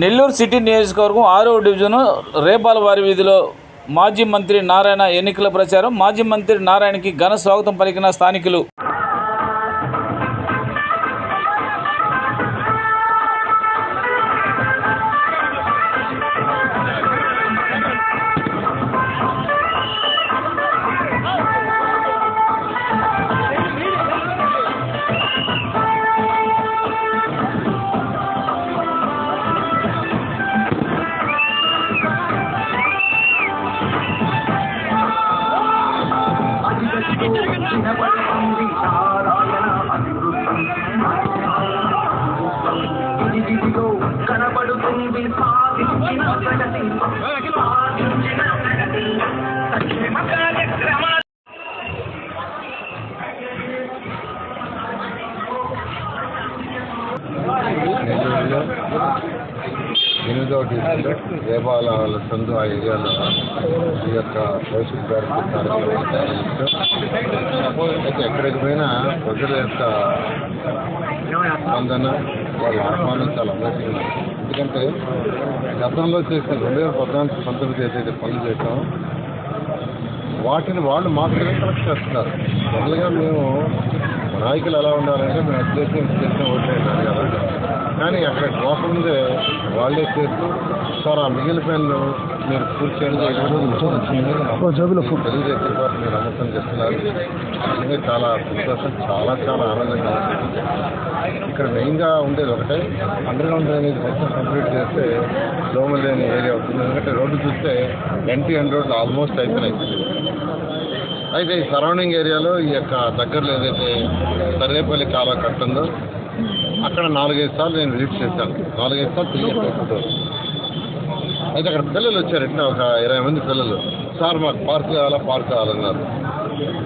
Nellore city నియోజకవర్గం ఆరో division రేపాలవారి వీధిలో మాజీ మంత్రి నారాయణ ఎన్నికల ప్రచారం. మాజీ మంత్రి నారాయణకి ఘన స్వాగతం పలికిన స్థానికులు ఇదిగో కనబడుతుంది సాధించిన ప్రగతి సాధించిన ప్రగతి సంక్షేమ కార్యక్రమాలు నెల్లూరులో ఎనిమిదవ డివిజన్లో రేపాల వాళ్ళ సందు ఆ ఏరియాలో ఈ యొక్క భవిష్యత్ భారత కార్యక్రమం నిర్వహించాం. అయితే ఎక్కడికి పోయినా ప్రజల యొక్క స్పందన వాళ్ళ ఆహ్వానం చాలా అమోఘంగా ఎందుకంటే గతంలో చేసిన రెండు వేల పద్నాలుగు పంతొమ్మిది ఏదైతే పనులు చేసాం వాటిని వాళ్ళు మాత్రమే కలెక్ట్ చేస్తున్నారు. జనరల్గా మేము నాయకులు ఎలా ఉండాలంటే మేము అది చేసిన ఓట్లే కానీ అక్కడ పోకముందే వాళ్ళే చేస్తూ సార్ ఆ మిగిలిపోయిన మీరు పూర్తి చేయండి తెలుగుదేశం పార్టీ మీరు నమ్మకం చేస్తున్నారు నిజంగా చాలా సంతోషం చాలా చాలా ఆనందంగా ఇక్కడ మెయిన్గా ఉండేది ఒకటే అండర్ గ్రౌండ్ డ్రైనేజ్ మొత్తం కంప్లీట్ చేస్తే దోమ లేని ఏరియా అవుతుంది. ఎందుకంటే రోడ్డు చూస్తే ఎన్టీ అండ్ రోడ్లు ఆల్మోస్ట్ అయిపోయినాయి. అయితే ఈ సరౌండింగ్ ఏరియాలో ఈ యొక్క దగ్గరలో ఏదైతే సర్వేపల్లి కాలువ కట్టుందో అక్కడ నాలుగైదు సార్లు నేను విజిట్ చేశాను. నాలుగైదు సార్లు తిరిగి అయితే అక్కడ పిల్లలు వచ్చారు ఎట్లా ఒక ఇరవై మంది పిల్లలు. సార్ మాకు పార్క్ కావాలా పార్క్ కావాలన్నారు.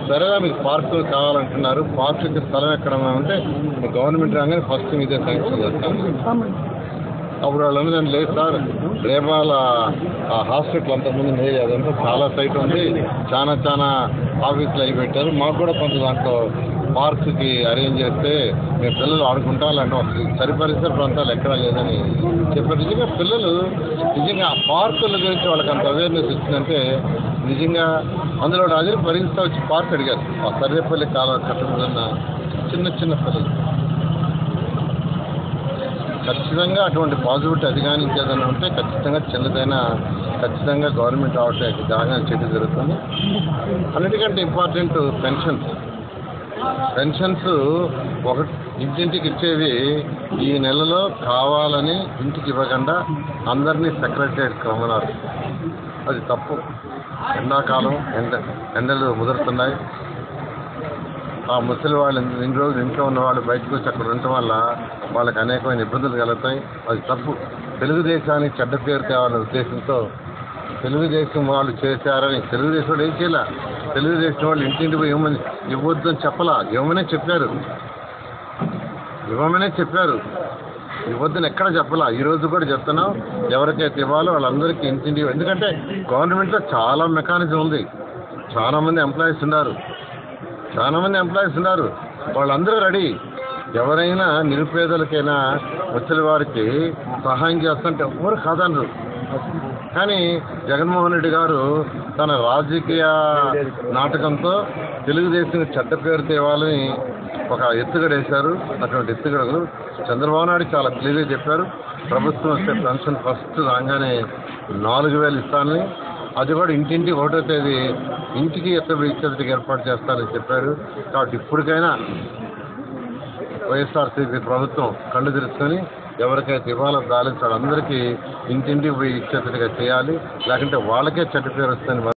సరేగా మీకు పార్క్ కావాలంటున్నారు. పార్క్కి స్థలం ఎక్కడ అంటే గవర్నమెంట్ రాగానే ఫస్ట్ ఇదే శాంక్షన్ చేస్తాను అప్పుడు వాళ్ళు అన్నది లేదు సార్ రేపాల హాస్పిటల్ అంతకుముందు లేదు. అదంతా చాలా సైట్ ఉంది. చాలా చాలా ఆఫీసులు అయి పెట్టారు. మాకు కూడా కొంత దాంట్లో పార్క్కి అరేంజ్ చేస్తే మేము పిల్లలు ఆడుకుంటా అంటే అసలు సరి పరిసర ప్రాంతాలు ఎక్కడా లేదని చెప్పారు. నిజంగా పిల్లలు నిజంగా ఆ పార్కుల గురించి వాళ్ళకి అంత అవేర్నెస్ వచ్చిందంటే నిజంగా అందులో రాజు భరిస్తా వచ్చి పార్క్ అడిగారు. ఆ సర్వేపల్లి కాలం కట్టడం చిన్న చిన్న పిల్లలు. ఖచ్చితంగా అటువంటి పాజిటివిటీ అది కానీ ఇంకేదైనా ఉంటే ఖచ్చితంగా చిన్నదైన ఖచ్చితంగా గవర్నమెంట్ రావట్లేదు. బాగా చేయడం జరుగుతుంది. అన్నిటికంటే ఇంపార్టెంట్ పెన్షన్స్ పెన్షన్స్ ఒక ఇంటింటికి ఇచ్చేవి ఈ నెలలో కావాలని ఇంటికి ఇవ్వకుండా అందరినీ సెక్రటరేట్ రమ్మన్నారు. అది తప్పు. ఎండాకాలం ఎండ ఎండలు ముదురుతున్నాయి. ఆ ముసలి వాళ్ళు ఇన్ని రోజులు ఇంట్లో ఉన్న వాళ్ళు బయటకు వచ్చి అక్కడ ఉండటం వల్ల వాళ్ళకి అనేకమైన ఇబ్బందులు కలుగుతాయి. అది తప్పు. తెలుగుదేశానికి చెడ్డ పేరు తేవాలనే ఉద్దేశంతో తెలుగుదేశం వాళ్ళు చేశారని తెలుగుదేశం ఏం చేయాల? తెలుగుదేశం వాళ్ళు ఇంటింటి పోయి ఇవ్వమని ఇవ్వద్దు అని చెప్పలా. ఇవ్వమనే చెప్పారు. ఇవ్వమనే చెప్పారు. ఇవ్వద్దని ఎక్కడ చెప్పలా? ఈ రోజు కూడా చెప్తున్నాం. ఎవరికైతే ఇవ్వాలో వాళ్ళందరికీ ఇంటింటి ఎందుకంటే గవర్నమెంట్లో చాలా మెకానిజం ఉంది. చాలా మంది ఎంప్లాయీస్ ఉన్నారు. చాలామంది ఎంప్లాయీస్ ఉన్నారు. వాళ్ళందరూ రెడీ. ఎవరైనా నిరుపేదలకైనా వచ్చిన వారికి సహాయం చేస్తుంటే ఎవరు కాదనరు. కానీ జగన్మోహన్ రెడ్డి గారు తన రాజకీయ నాటకంతో తెలుగుదేశం చెడ్డ పేరు తేవాలని ఒక ఎత్తుగడేశారు. అటువంటి ఎత్తుగడలు చంద్రబాబు నాయుడు చాలా క్లియర్గా చెప్పారు. ప్రభుత్వం వస్తే పెన్షన్ ఫస్ట్ రాగానే నాలుగు వేలు ఇస్తానని. అది కూడా ఇంటింటి ఒకటో తేదీ ఇంటికి ఎత్తు ఇచ్చేందుకు ఏర్పాటు చేస్తానని చెప్పారు. కాబట్టి ఇప్పటికైనా వైఎస్ఆర్సీపీ ప్రభుత్వం కళ్ళు తెరుచుకొని ఎవరికైతే ఇవ్వాలో దాలించాలి అందరికీ ఇంటింటికి పోయి ఇచ్చేటట్టుగా చేయాలి. లేకుంటే వాళ్ళకే చెడ్డ పేరు వస్తుందని